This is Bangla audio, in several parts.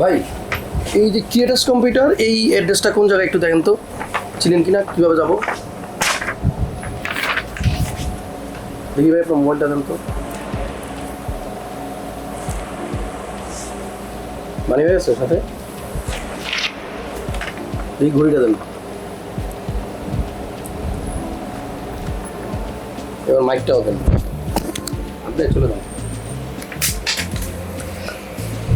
ভাই, এই যে ক্রিয়েটার্স কম্পিউটার এই অ্যাড্রেসটা কোন জায়গায় একটু দেখেন তো। চিনেন কিনা? কীভাবে যাব? দেখি ভাই, আপনার মোবাইলটা দেন তো। মানি হয়ে গেছে সাথে? এই ঘড়িটা দেন। এবার মাইকটাও দেন। আপনি চলে যান।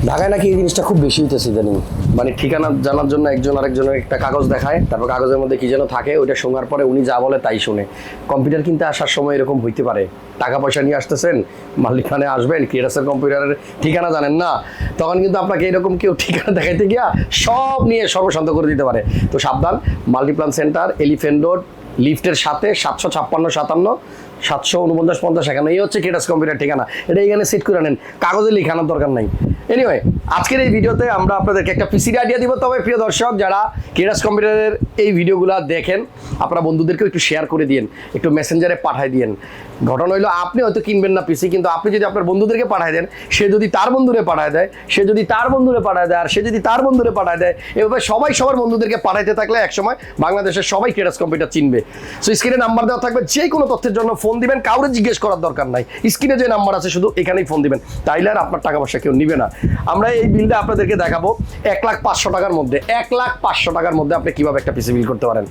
ঢাকায় নাকি এই জিনিসটা খুব বেশি হইতেছে ইদানিং মানে ঠিকানা জানার জন্য একজন আরেকজনের একটা কাগজ দেখায়, তারপর কাগজের মধ্যে কি যেন থাকে, ওইটা শোনার পরে উনি যা বলে তাই শুনে। কম্পিউটার কিনতে আসার সময় এরকম হইতে পারে। টাকা পয়সা নিয়ে আসতেছেন মালিকানে আসবেন ক্রিয়েটাসের কম্পিউটারের ঠিকানা জানেন না, তখন কিন্তু আপনাকে এরকম কেউ ঠিকানা দেখাইতে গিয়া সব নিয়ে সর্বশান্ত করে দিতে পারে। তো সাবধান মাল্টিপ্লান সেন্টার এলিফেন্ট রোড লিফটের সাথে সাতশো ছাপ্পান্ন সাতান্ন সাতশো উনপঞ্চাশ, পঞ্চাশ এখানে এই হচ্ছে কেটাস কম্পিউটার ঠিকানা। এটা এখানে সেট করে নেন। কাগজে লিখানোর দরকার নাই। এনিওয়ে আজকের এই ভিডিওতে আমরা আপনাদেরকে একটা পিসির আইডিয়া দিব। তবে প্রিয় দর্শক, যারা কেটাস কম্পিউটারের এই ভিডিওগুলো দেখেন, আপনারা বন্ধুদেরকেও একটু শেয়ার করে দিয়েন, একটু মেসেঞ্জারে পাঠাই দিয়েন। ঘটনা হইল, আপনি হয়তো কিনবেন না পিসি কিন্তু আপনি যদি আপনার বন্ধুদেরকে পাঠায় দেন, সে যদি তার বন্ধুরে পাঠায় দেয়, সে যদি তার বন্ধুরে পাঠায় দেয়, আর সে যদি তার বন্ধুরে পাঠায় দেয়, এভাবে সবাই সবার বন্ধুদেরকে পাঠাইতে থাকলে একসময় বাংলাদেশের সবাই কেটাস কম্পিউটার চিনবে। সো স্ক্রিনে নাম্বার দেওয়া থাকবে যে কোনো তথ্যের জন্য ফোন দিবেন, কাউরে জিজ্ঞেস করার দরকার নাই। স্ক্রিনে যে নাম্বার আছে, শুধু এখানেই ফোন দিবেন। তাইলে আর আপনার টাকা পয়সা কেউ নিবে না। আমরা এই বিলটা আপনাদেরকে দেখাবো এক লাখ পাঁচশো টাকার মধ্যে। এক লাখ পাঁচশো টাকার মধ্যে আপনি কীভাবে একটা পিসি বিল করতে পারেন।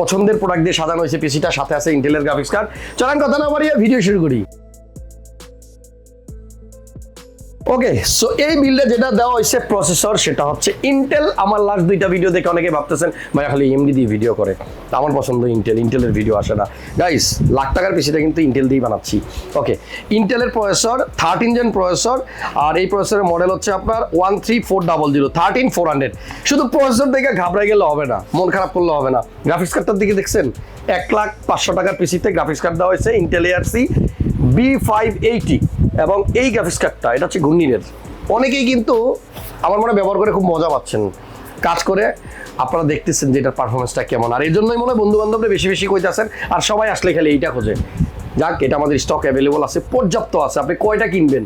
পছন্দের প্রোডাক্ট দিয়ে সাজানো হয়েছে পিসিটা সাথে আছে ইন্টেলের গ্রাফিক্স কার্ড চলেন, কথা না বাড়িয়ে ভিডিও শুরু করি। ওকে সো এই বিলটা যেটা দেওয়া হয়েছে প্রসেসর সেটা হচ্ছে ইন্টেল আমার লাস্ট দুইটা ভিডিও দেখে অনেকে ভাবতেছেন, ভাই, খালি এমডি দিয়ে ভিডিও করে। আমার পছন্দ ইন্টেল ইন্টেলের ভিডিও আসে না। গাইস লাখ টাকার পিসিটা কিন্তু ইন্টেল দিয়েই বানাচ্ছি। ওকে ইন্টেলের প্রসেসর থার্টিন জেন প্রসেসর আর এই প্রসেসরের মডেল হচ্ছে আপনার one three four double zero thirteen four hundred শুধু প্রসেসর দেখে ঘাবড়াই গেলে হবে না, মন খারাপ করলে হবে না। গ্রাফিক্স কার্ডটার দিকে দেখছেন? এক লাখ পাঁচশো টাকার পিসিতে গ্রাফিক্স কার্ড দেওয়া হয়েছে Intel ARC B five eighty এবং এই গ্রাফিক্স কার্ডটা এটা হচ্ছে ঘূর্ণিনের অনেকেই কিন্তু আমার মনে ব্যবহার করে খুব মজা পাচ্ছেন। কাজ করে আপনারা দেখতেছেন যে এটার পারফরমেন্সটা কেমন। আর এই জন্যই মনে হয় বন্ধু বান্ধবরা বেশি বেশি কইতেছেন আর সবাই আসলে খালি এইটা খোঁজে। যাক, এটা আমাদের স্টক অ্যাভেলেবল আছে, পর্যাপ্ত আছে। আপনি কয়টা কিনবেন?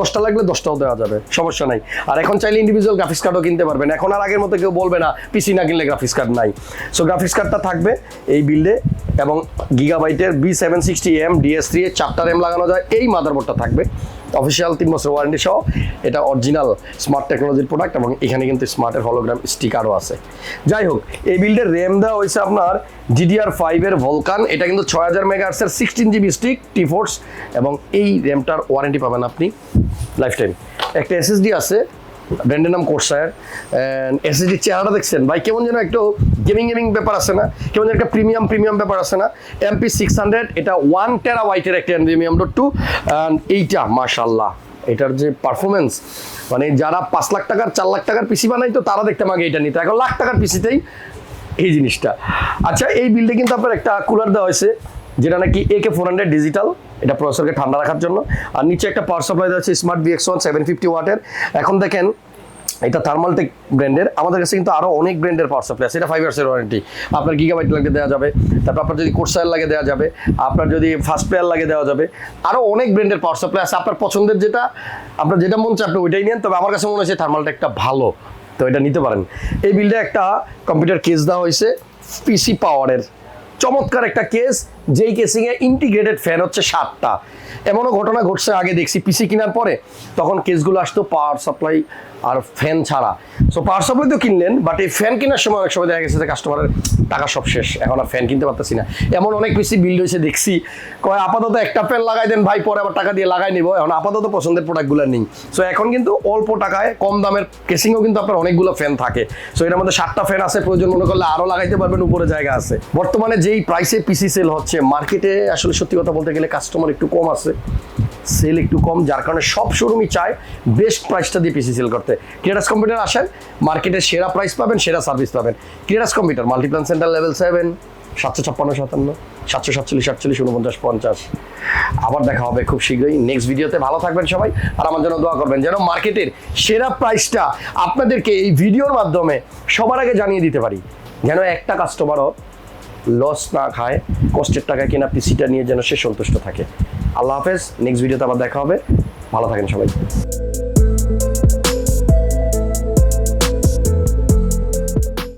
দশটা লাগলে দশটাও দেওয়া যাবে, সমস্যা নাই। আর এখন চাইলে ইন্ডিভিজুয়াল গ্রাফিক্স কার্ডও কিনতে পারবেন। এখন আর আগের মতো কেউ বলবে না পিসি না কিনলে গ্রাফিক্স কার্ড নাই। সো গ্রাফিক্স কার্ডটা থাকবে এই বিল্ডে এবং গিগাবাইটের B seven sixty M DS three এর চারটা র্যাম লাগানো যায়। এই মাদারবোর্ডটা থাকবে। অফিসিয়াল তিন বছর ওয়ারেন্টি সহ। এটা অরিজিনাল স্মার্ট টেকনোলজির প্রোডাক্ট এবং এখানে কিন্তু স্মার্টের হলোগ্রাম স্টিকারও আছে। যাই হোক, এই বিল্ডের র্যাম দেওয়া হয়েছে আপনার ডিডিআর ফাইভের ভলকান এটা কিন্তু ছয় হাজার মেগাহার্সের sixteen GB stick T force এবং এই র্যামটার ওয়ারেন্টি পাবেন আপনি লাইফ টাইম একটা এসএসডি আছে ব্র্যান্ডের নাম কোর্সায়ার এসএসডি চেহারাটা দেখছেন? ভাই, কেমন যেন একটু গেমিং গেমিং ব্যাপার আছে না? কেমন যেন একটা প্রিমিয়াম প্রিমিয়াম ব্যাপার আছে না? এমপি সিক্স হান্ড্রেড এটা ওয়ান টেরা ওয়াইটের একটা এনভিএম ডট টু এইটা মাশাল্লাহ এটার যে পারফরমেন্স মানে যারা পাঁচ লাখ টাকার, চার লাখ টাকার পিসি বানাইতো তারা দেখতাম আগে এটা নিতে। এখন লাখ টাকার পিসিতেই এই জিনিসটা। আচ্ছা এই বিল্ডে কিন্তু আপনার একটা কুলার দেওয়া হয়েছে, যেটা নাকি A K four hundred digital এটা প্রসেসরকে ঠান্ডা রাখার জন্য। আর নিচে একটা পাওয়ার সাপ্লাই হচ্ছে smart BX one seven fifty ওয়াটের। এখন দেখেন, এটা থার্মালটেক ব্র্যান্ডের আমাদের কাছে কিন্তু আরও অনেক ব্র্যান্ডের পাওয়ার সাপ্লাই আছে। এটা ফাইভ ইয়ার্সের ওয়ারেন্টি আপনার গিগাবাইট লাগে দেওয়া যাবে। তারপর আপনার যদি কোর্সাইল লাগে দেওয়া যাবে। আপনার যদি ফার্স্ট প্লেয়ার লাগে দেওয়া যাবে। আরও অনেক ব্র্যান্ডের পাওয়ার সাপ্লাই আছে। আপনার পছন্দের যেটা, আপনার যেটা মন চায়, আপনি ওইটাই নেন। তবে আমার কাছে মনে হচ্ছে থার্মালটেকটা ভালো। তো এটা নিতে পারেন। এই বিলটা একটা কম্পিউটার কেস দেওয়া হয়েছে। পিসি পাওয়ারের চমৎকার একটা কেস যেই কেসিংয়ে ইন্টিগ্রেটেড ফ্যান হচ্ছে সাতটা। এমনও ঘটনা ঘটছে, আগে দেখছি পিসি কেনার পরে। তখন কেসগুলো আসতো পাওয়ার সাপ্লাই আর ফ্যান ছাড়া। সো পাওয়ার সাপ্লাই তো কিনলেন বাট এই ফ্যান কেনার সময় অনেক সময় দেখা গেছে যে কাস্টমারের টাকা সব শেষ। এখন আর ফ্যান কিনতে পারতেছি না। এমন অনেক পিসি বিল হয়েছে, দেখছি। কয়, আপাতত একটা ফ্যান লাগাই দেন, ভাই, পরে আবার টাকা দিয়ে লাগাই নিব। এখন আপাতত পছন্দের প্রোডাক্টগুলো নেই। সো এখন কিন্তু অল্প টাকায় কম দামের কেসিংও কিন্তু আপনার অনেকগুলো ফ্যান থাকে। সো এটার মধ্যে সাতটা ফ্যান আছে, প্রয়োজন মনে করলে আরও লাগাইতে পারবেন, উপরে জায়গা আছে। বর্তমানে যেই প্রাইসে পিসি সেল হচ্ছে মার্কেটে আসলে সত্যি কথা বলতে গেলে কাস্টমার একটু কম আছে সেল একটু কম, যার কারণে সব শোরুমই চায় বেস্ট প্রাইসটা দিয়ে পিসি সেল করতে। ক্রিয়েটাস কম্পিউটার আসেন মার্কেটে সেরা প্রাইস পাবেন, সেরা সার্ভিস পাবেন। Creatus computer multiplan centre level seven সাতশো ছাপ্পান্ন, সাতান্ন, সাতশো সাতচল্লিশ সাতচল্লিশ উনপঞ্চাশ, পঞ্চাশ। আবার দেখা হবে খুব শীঘ্রই। নেক্সট ভিডিওতে ভালো থাকবেন সবাই, আর আমার জন্য দোয়া করবেন যেন মার্কেটের সেরা প্রাইসটা আপনাদেরকে এই ভিডিওর মাধ্যমে সবার আগে জানিয়ে দিতে পারি। যেন একটা কাস্টমারও লস না খায়, কষ্টের টাকা কিনা পিসিটা নিয়ে যেন সে সন্তুষ্ট থাকে। আল্লাহ হাফেজ নেক্সট ভিডিওতে আবার দেখা হবে। ভালো থাকেন সবাই।